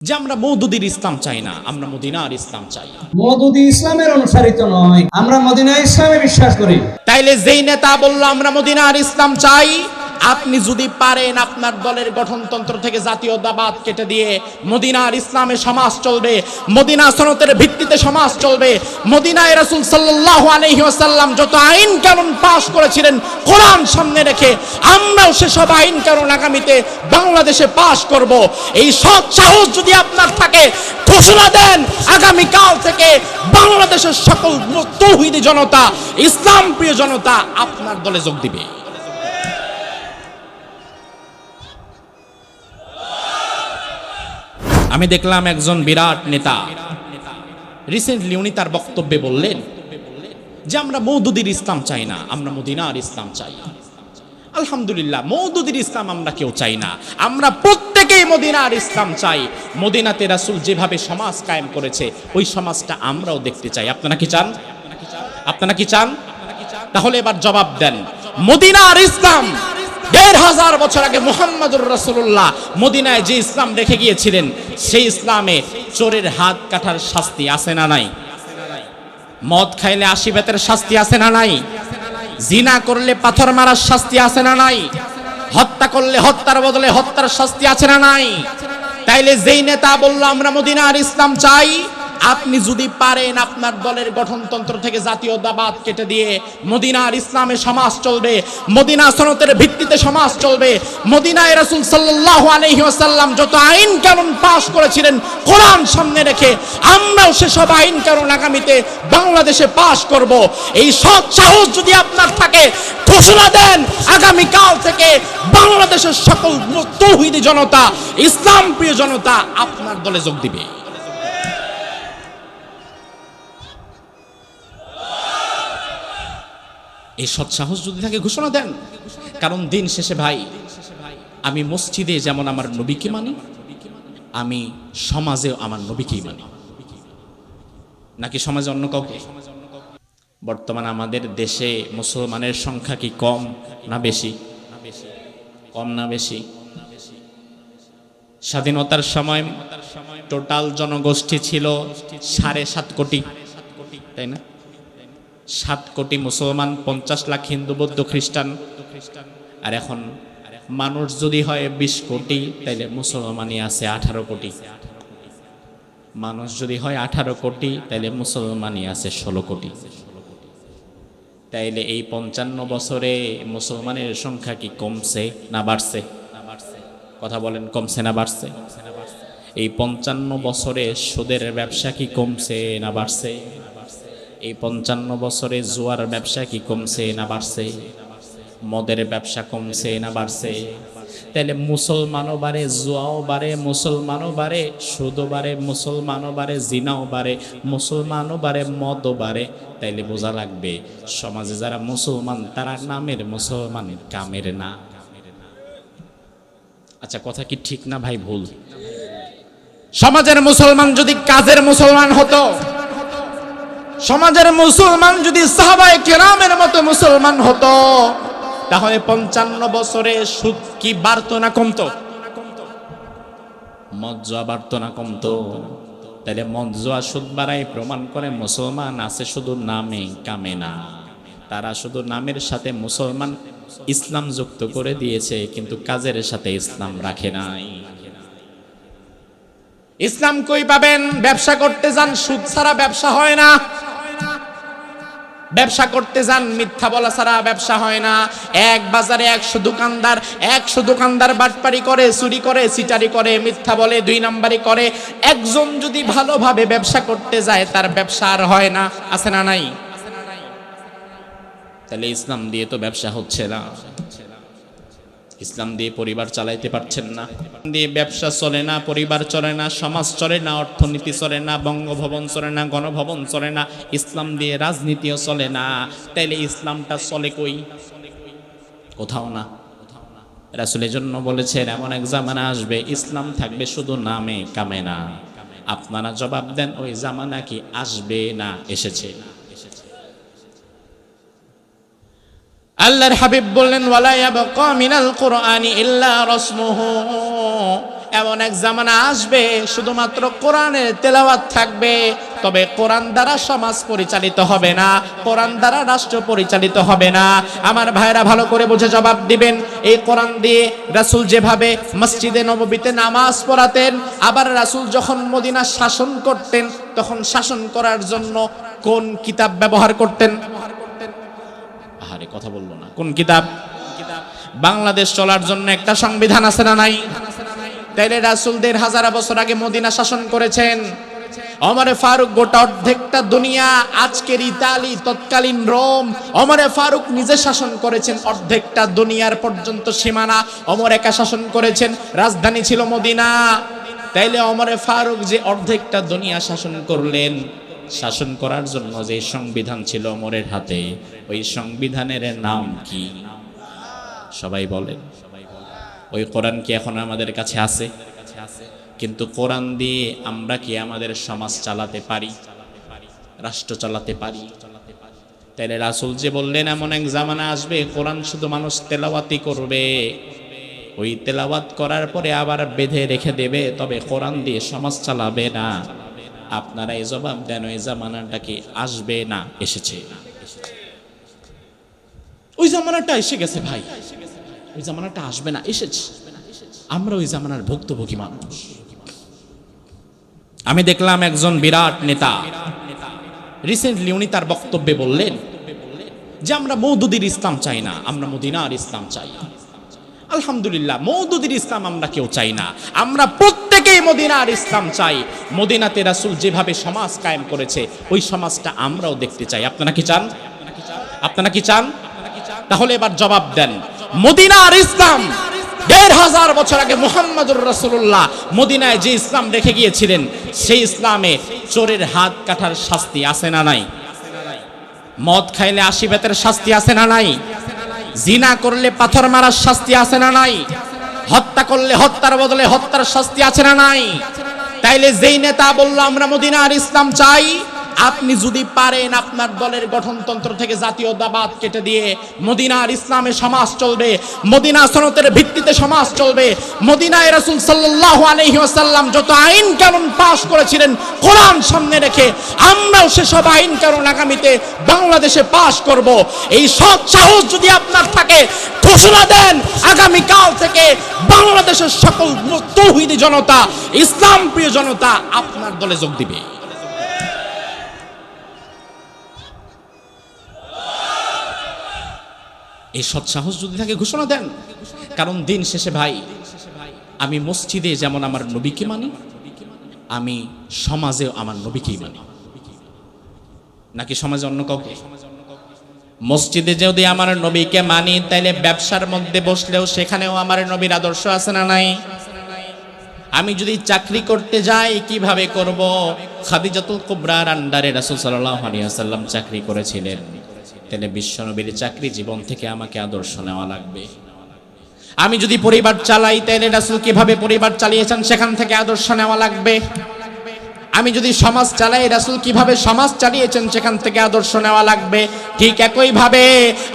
যে আমরা মৌদুদির ইসলাম চাই না আমরা মদিনার ইসলাম চাই মৌদুদি ইসলামের অনুসারিত নয় আমরা মদিনা ইসলামে বিশ্বাস করি। তাইলে যেই নেতা বলল আমরা মদিনার ইসলাম চাই আপনি যদি পারেন আপনার দলের গঠনতন্ত্র থেকে জাতীয়তাবাদ কেটে দিয়ে মদিনার ইসলামে সমাজ চলবে, মদিনা সনতের ভিত্তিতে সমাজ চলবে, মদিনায় রাসূল সাল্লাল্লাহু আলাইহি ওয়াসাল্লাম যত আইন কানুন পাশ করেছিলেন কোরআন সামনে রেখে, আমরাও সেসব আইন কানুন আগামীতে বাংলাদেশে পাশ করব। এই সৎ সাহস যদি আপনার থাকে, ঘোষণা দেন আগামী কাল থেকে বাংলাদেশের সকল তৌহিদি জনতা, ইসলাম প্রিয় জনতা আপনার দলে যোগ দিবে। আমি দেখলাম একজন বিরাট নেতা। রিসেন্টলি উনি তার বক্তব্যে বললেন যে, আমরা মৌদুদির ইসলাম চাই না, আমরা মদিনার ইসলাম চাই আলহামদুলিল্লাহ, মৌদুদির ইসলাম আমরা কেউ চাই না। আমরা প্রত্যেকেই মদিনার ইসলাম চাই। মদিনাতে রাসূল যেভাবে সমাজ কায়েম করেছে, ওই সমাজটা আমরাও দেখতে চাই। আপনারা কি চান? আপনারা কি চান? তাহলে এবার জবাব দেন। মদিনার ইসলাম দেড় হাজার বছর আগে মোহাম্মদুর রাসূলুল্লাহ মদিনায় যে ইসলাম রেখে গিয়েছিলেন, সেই ইসলামে চোরের হাত কাটার শাস্তি আছে না নাই? মদ খাইলে আশি বেতের শাস্তি আছে না নাই? জিনা করলে পাথর মারার শাস্তি আছে না নাই? হত্যা করলে হত্যার বদলে হত্যার শাস্তি আছে না নাই? তাইলে যেই নেতা বলল, আমরা মদিনার ইসলাম চাই আপনি যদি পারেন আপনার দলের গঠনতন্ত্র থেকে জাতীয়তাবাদ কেটে দিয়ে মদিনার ইসলামে সমাজ চলবে, মদিনা সনতের ভিত্তিতে সমাজ চলবে, মদিনায় রাসূল সাল্লাল্লাহু আলাইহি যত আইন কানুন পাশ করেছিলেন কোরআন সামনে রেখে, আমরাও সেসব আইন কানুন আগামীতে বাংলাদেশে পাশ করব। এই সৎ সাহস যদি আপনার থাকে, ঘোষণা দেন আগামী কাল থেকে বাংলাদেশের সকল তৌহিদি জনতা, ইসলাম প্রিয় জনতা আপনার দলে যোগ দিবে। এই সৎসাহস যদি থাকে, ঘোষণা দেন। কারণ দিন শেষে ভাই, আমি মসজিদে যেমন আমার নবীকে মানি, আমি সমাজেও আমার নবীকেই মানি। নাকি সমাজে অন্য কাউকে? বর্তমানে আমাদের দেশে মুসলমানের সংখ্যা কি কম না বেশি? কম না বেশি? স্বাধীনতার সময় টোটাল জনগোষ্ঠী ছিল সাড়ে সাত কোটি, তাই না? সাত কোটি মুসলমান, পঞ্চাশ লাখ হিন্দু, বৌদ্ধ খ্রিস্টান আর এখন মানুষ যদি হয় বিশ কোটি, তাইলে মুসলমানই আছে আঠারো কোটি। মানুষ যদি হয় আঠারো কোটি, তাইলে মুসলমানই আছে ষোলো কোটি। তাইলে এই পঞ্চান্ন বছরে মুসলমানের সংখ্যা কি কমছে না বাড়ছে? কথা বলেন, কমছে না বাড়ছে? এই পঞ্চান্ন বছরে সুদের ব্যবসা কি কমছে না বাড়ছে? এই পঞ্চান্ন বছরে জুয়ার ব্যবসা কি কমছে না বাড়ছে? মদের ব্যবসা কমছে না বাড়ছে? তাহলে মুসলমানও বাড়ে, জুয়াও বাড়ে, মুসলমানও বাড়ে, সুদও বাড়ে, মুসলমানও বাড়ে, জিনাও বাড়ে, মুসলমানও বাড়ে, মদও বাড়ে। তাইলে বোঝা লাগবে, সমাজে যারা মুসলমান, তারা নামের মুসলমান, কামের না। আচ্ছা কথা কি ঠিক না ভাই ভুল? সমাজের মুসলমান যদি কাজের মুসলমান হতো সমাজের মুসলমান যদি সাহাবায়ে কেরামের মতো মুসলমান হতো, তাহলে পঞ্চান্ন বছরে সুদ কি বাড়তো না কমতো? মজ্জা বাড়তো না কমতো। তাহলে মজ্জা সুদ বাড়াই প্রমাণ করে মুসলমান আছে শুধু নামে, কামে না। তারা শুধু নামের সাথে মুসলমান ইসলাম যুক্ত করে দিয়েছে, কিন্তু কাজের সাথে ইসলাম রাখে নাই। ইসলাম কই পাবেন? ব্যবসা করতে যান, সুদ ছাড়া ব্যবসা হয় না। ব্যবসা করতে যান, মিথ্যা বলা ছাড়া ব্যবসা হয় না। এক বাজারে একশো দোকানদার একশো দোকানদার বাটপারি করে, চুরি করে সিটারি করে, মিথ্যা বলে, দুই নাম্বারি করে। একজন যদি ভালোভাবে ব্যবসা করতে যায়, তার ব্যবসা আর হয় না। আছে না নাই? তাহলে ইসলাম দিয়ে তো ব্যবসা হচ্ছে না। ইসলাম দিয়ে পরিবার চালাইতে পারছেন না। দিয়ে ব্যবসা চলে না, পরিবার চলে না, সমাজ চলে না, অর্থনীতি চলে না, বঙ্গভবন চলে না, গণভবন চলে না, ইসলাম দিয়ে রাজনীতিও চলে না। তাইলে ইসলামটা চলে কই? কোথাও না। রাসুলের জন্য বলেছেন, এমন এক জামানা আসবে, ইসলাম থাকবে শুধু নামে কামে না। আপনারা জবাব দেন, ওই জামানা কি আসবে না, এসেছে। আল্লাহর হাবিব বললেন মিনাল কুরআনি ইল্লা রাসমুহু। এমন এক জামানা আসবে, শুধুমাত্র কোরআনের তেলাওয়াত থাকবে, তবে কোরআন দ্বারা সমাজ পরিচালিত হবে না, কোরআন দ্বারা রাষ্ট্র পরিচালিত হবে না। আমার ভাইরা ভালো করে বুঝে জবাব দিবেন, এই কোরআন দিয়ে রাসূল যেভাবে মসজিদে নববীতে নামাজ পড়াতেন, আবার রাসূল যখন মদিনা শাসন করতেন, তখন শাসন করার জন্য কোন কিতাব ব্যবহার করতেন? আহারে কথা বলল না। কোন কিতাব? বাংলাদেশ চলার জন্য একটা সংবিধান আছে না নাই? তাইলে রাসূল দেড় হাজার বছর আগে মদিনা শাসন করেছেন। অমরে ফারুক গোটা অর্ধেকটা দুনিয়া, আজকের ইতালি, তৎকালীন রোম, অমরে ফারুক নিজে শাসন করেছেন, অর্ধেকটা দুনিয়ার পর্যন্ত সীমানা অমর একা শাসন করেছেন, রাজধানী ছিল মদিনা। তাইলে অমরে ফারুক যে অর্ধেকটা দুনিয়া শাসন করলেন শাসন করার জন্য যে সংবিধান ছিল অমরের হাতে, ওই সংবিধানের নাম কি? সবাই বলেন। ওই কোরআন কি এখন আমাদের কাছে আছে? কিন্তু কোরআন দিয়ে আমরা কি আমাদের সমাজ চালাতে পারি? রাষ্ট্র চালাতে পারি? তাইলে রাসুল যে বললেন, এমন এক জামানা আসবে, কোরআন শুধু মানুষ তেলাওয়াতি করবে। ওই তেলাওয়াত করার পরে আবার বেঁধে রেখে দেবে, তবে কোরআন দিয়ে সমাজ চালাবে না। আপনারা এই জবাব দেন, ওই জামানাটা কি আসবে না এসেছে? ওই জামানাটা এসে গেছে ভাই। ওই জামানাটা আসবে না, এসেছে। আমরা ওই জামানার ভুক্তভোগী মানুষ। আমি দেখলাম একজন বিরাট নেতা। রিসেন্টলি উনি তার বক্তব্যে বললেন যে, আমরা মৌদুদির ইসলাম চাই না, আমরা মদিনার ইসলাম চাই আলহামদুলিল্লাহ, মৌদুদির ইসলাম আমরা কেউ চাই না। আমরা প্রত্যেকেই মদিনার ইসলাম চাই। মদিনাতে রাসূল যেভাবে সমাজ কায়েম করেছে, ওই সমাজটা আমরাও দেখতে চাই। আপনারা কি চান? আপনারা কি চান? তাহলে এবার জবাব দেন। মদিনার ইসলাম, দেড় হাজার বছর আগে মোহাম্মদুর রসুল্লাহ মদিনায় যে ইসলাম রেখে গিয়েছিলেন, সেই ইসলামে চোরের হাত কাটার শাস্তি আছে না নাই? মদ খাইলে আশি বেতের শাস্তি আছে না নাই? জিনা করলে পাথর মারার শাস্তি আছে না নাই? হত্যা করলে হত্যার বদলে হত্যার শাস্তি আছে না নাই? তাইলে যেই নেতা বলল, আমরা মদিনার ইসলাম চাই আপনি যদি পারেন আপনার দলের গঠনতন্ত্র থেকে জাতীয়তাবাদ কেটে দিয়ে মদিনার ইসলামে সমাজ চলবে, মদিনা সনতের ভিত্তিতে সমাজ চলবে, মদিনায় রাসূল সাল্লাল্লাহু আলাইহি যত আইন কানুন পাশ করেছিলেন, কোরআন সামনে রেখে আমরাও সেসব আইন কানুন আগামীতে বাংলাদেশে পাশ করব। এই সৎ সাহস যদি আপনার থাকে, ঘোষণা দেন আগামীকাল থেকে বাংলাদেশের সকল তৌহিদি জনতা, ইসলাম প্রিয় জনতা আপনার দলে যোগ দিবে। এই সৎসাহস যদি থাকে ঘোষণা দেন, কারণ দিন শেষে ভাই, আমি মসজিদে যেমন আমার নবীকে মানি, আমি সমাজেও আমার নবীকেই মানি। নাকি সমাজে অন্য কাউকে? মসজিদে যদি আমার নবীকে মানি, তাইলে ব্যবসার মধ্যে বসলেও সেখানেও আমার নবীর আদর্শ আছে না নাই? আমি যদি চাকরি করতে যাই, কীভাবে করব? খাদিজাতুল কুবরার আন্ডারে রাসূল সাল্লাল্লাহু আলাইহি ওয়াসাল্লাম চাকরি করেছিলেন। তাহলে বিশ্বনবীর চাকরি জীবন থেকে আমাকে আদর্শ নেওয়া লাগবে। আমি যদি পরিবার চালাই তাহলে রাসূল কীভাবে পরিবার চালিয়েছেন, সেখান থেকে আদর্শ নেওয়া লাগবে? আমি যদি সমাজ চালাই, রাসূল কীভাবে সমাজ চালিয়েছেন, সেখান থেকে আদর্শ নেওয়া লাগবে। ঠিক একই ভাবে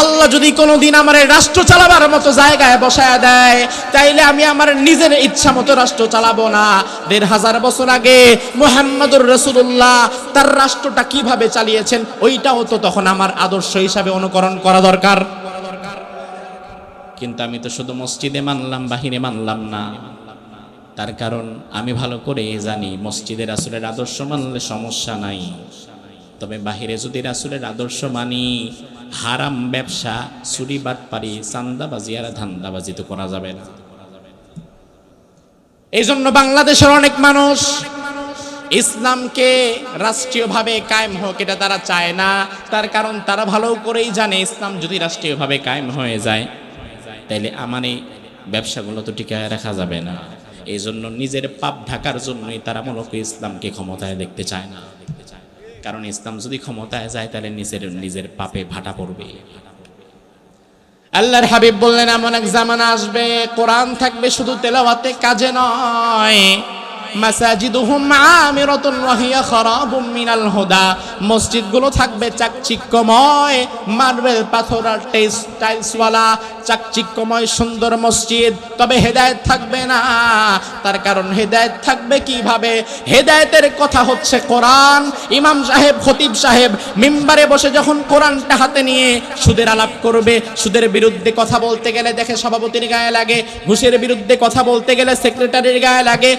আল্লাহ যদি কোনোদিন আমার রাষ্ট্র চালাবার মতো জায়গায় বসায় দেয়, তাইলে আমি আমার নিজের ইচ্ছা মতো রাষ্ট্র চালাবো না। দেড় হাজার বছর আগে মোহাম্মদুর রসুল্লাহ তার রাষ্ট্রটা কীভাবে চালিয়েছেন, ওইটাও তো তখন আমার আদর্শ হিসাবে অনুকরণ করা দরকার। কিন্তু আমি তো শুধু মসজিদে মানলাম, বাহিরে মানলাম না। তার কারণ আমি ভালো করে জানি মসজিদের রাসুলের আদর্শ মানলে সমস্যা নাই। তবে বাহিরে যদি রাসুলের আদর্শ মানি, হারাম ব্যবসা, চুরি, বাটপারি চান্দাবাজি আর ধান্দাবাজি তো করা যাবে না। এই জন্য বাংলাদেশের অনেক মানুষ ইসলামকে রাষ্ট্রীয়ভাবে কায়েম হোক এটা তারা চায় না। তার কারণ তারা ভালো করেই জানে ইসলাম যদি রাষ্ট্রীয়ভাবে কায়েম হয়ে যায়, তাইলে আমার এই ব্যবসাগুলো তো টিকায় রাখা যাবে না। এই জন্য নিজের পাপ ঢাকার জন্যই তারা মূলত ইসলামকে ক্ষমতায় দেখতে চায় না। কারণ ইসলাম যদি ক্ষমতায় যায়, তাহলে নিজের নিজের পাপে ভাটা পড়বে। আল্লাহর হাবিব বললেন, এমন এক জামানা আসবে, কোরআন থাকবে শুধু তেলাওয়াতে কাজে নয়। মাসাজিদুহুম আমিরাতুন ওয়া হিয়া খারাবুম মিনাল হুদা। মসজিদগুলো থাকবে চাকচিক্যময়, মার্বেল পাথর আর টাইলস, টাইলসওয়ালা। সুন্দর মসজিদ, তবে হেদায়েত থাকবে না। তার কারণ হেদায়েত থাকবে কীভাবে? হেদায়েতের কথা হচ্ছে কোরআন। ইমাম সাহেব, খতিব সাহেব মিম্বারে বসে যখন কোরআনটা হাতে নিয়ে সুদের আলাপ করবে, সুদের বিরুদ্ধে কথা বলতে গেলে দেখে সভাপতির গায়ে লাগে, ঘুষের বিরুদ্ধে কথা বলতে গেলে সেক্রেটারির গায়ে লাগে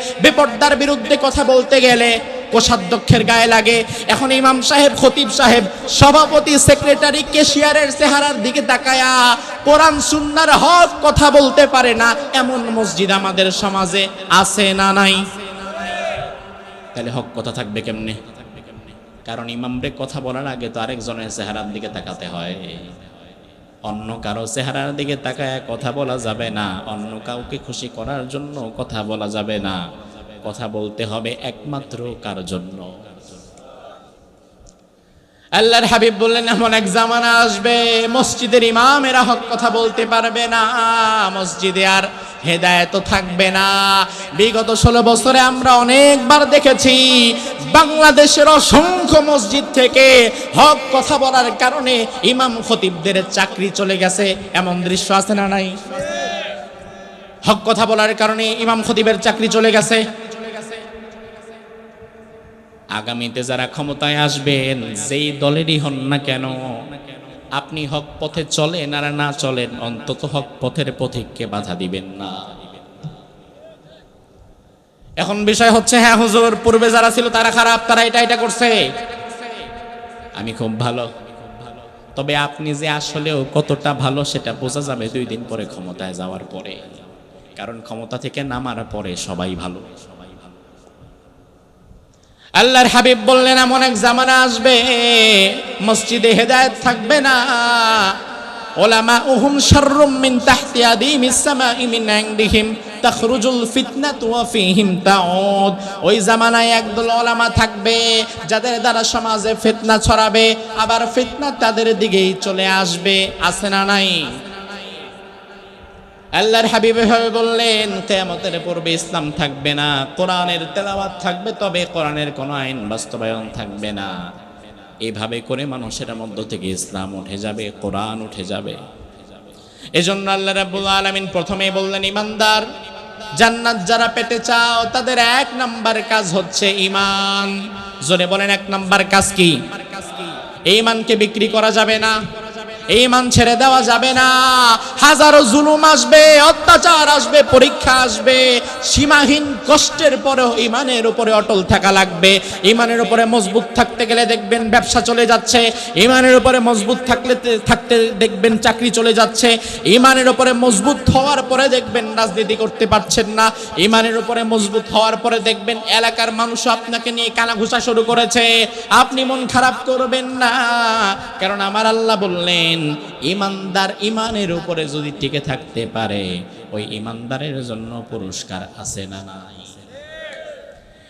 বেপর্দার বিরুদ্ধে কথা বলতে গেলে কোষাধ্যক্ষের গায়ে লাগে। এখন ইমাম সাহেব, খতিব সাহেব, সভাপতি, সেক্রেটারি, কেশিয়ারের চেহারার দিকে তাকায়া কোরআন, সুন্নার হক কথা বলতে পারে না। এমন মসজিদ আমাদের সমাজে আছে না নাই? তাহলে হক কথা থাকবে কেমনে? কারণ ইমামরে কথা বলার আগে তো আরেকজনের চেহারার দিকে তাকাতে হয়। অন্য কারও চেহারার দিকে তাকায় কথা বলা যাবে না। অন্য কাউকে খুশি করার জন্য কথা বলা যাবে না। কথা বলতে হবে একমাত্র কার জন্য? আল্লাহর হাবিব বললেন, এমন এক জামানা আসবে, মসজিদের ইমামেরা হক কথা বলতে পারবে না, মসজিদে আর হেদায়েত থাকবে না। বিগত ষোলো বছরে আমরা অনেকবার দেখেছি, বাংলাদেশের অসংখ্য মসজিদ থেকে হক কথা বলার কারণে ইমাম খতিবদের চাকরি চলে গেছে। এমন দৃশ্য আছে না নাই? হক কথা বলার কারণে ইমাম খতিবের চাকরি চলে গেছে। আগামীতে যারা ক্ষমতায় আসবেন, যেই দলেরই হন না কেন, আপনি হক পথে চলেন আর না চলেন, অন্তত হক পথের পথিককে বাধা দিবেন না। এখন বিষয় হচ্ছে হ্যাঁ হুজুর, পূর্বে যারা ছিল তারা খারাপ, তারা এটা এটা করছে। আমি খুব ভালো। তবে আপনি যে আসলেও কতটা ভালো সেটা বোঝা যাবে দুই দিন পরে ক্ষমতায় যাওয়ার পরে। কারণ ক্ষমতা থেকে নামার পরে সবাই ভালো। সবাই ভালো আল্লাহর হাবিব বললেন, এমন এক জামানা আসবে, মসজিদে হেদায়েত থাকবে না। ওলামা উহুম শাররুম মিন তাহতি আদিমিস সামাই মিন ইনদিহিম, তাখরুজুল ফিতনাতু ওয়া ফীহিম তাউদ। ওই জামানায় একদল ওলামা থাকবে, যাদের দ্বারা সমাজে ফিতনা ছড়াবে, আবার ফিতনা তাদের দিকেই চলে আসবে। আছে না নাই? আল্লাহর হাবিব এভাবে বললেন কেয়ামতের পূর্বে ইসলাম থাকবে না কোরআনের তেলাওয়াত থাকবে তবে কোরআনের কোনো আইন বাস্তবায়ন থাকবে না। এভাবে করে মানুষের মধ্য থেকে ইসলাম উঠে যাবে কোরআন উঠে যাবে। এজন্য আল্লাহ রাব্বুল আলামিন প্রথমেই বললেন ইমানদার জান্নাত যারা পেতে চাও তাদের এক নাম্বার কাজ হচ্ছে ইমান জোরে বলেন এক নাম্বার কাজ কি? এই ইমানকে বিক্রি করা যাবে না। এই মান ছেড়ে দেওয়া যাবে না। হাজারো জুলুম আসবে, অত্যাচার আসবে, পরীক্ষা আসবে। সীমাহীন কষ্টের পরেও ইমানের উপরে অটল থাকা লাগবে। ইমানের উপরে মজবুত থাকতে গেলে দেখবেন ব্যবসা চলে যাচ্ছে। ইমানের উপরে মজবুত থাকলে থাকতে দেখবেন চাকরি চলে যাচ্ছে। ইমানের উপরে মজবুত হওয়ার পরে দেখবেন রাজনীতি করতে পারছেন না। ইমানের উপরে মজবুত হওয়ার পরে দেখবেন এলাকার মানুষ আপনাকে নিয়ে কানাঘুষা শুরু করেছে। আপনি মন খারাপ করবেন না। কারণ আমার আল্লাহ বললেন ইমানদার ইমানের উপরে যদি টিকে থাকতে পারে ওই ইমানদারের জন্য পুরস্কার আছে না নাই?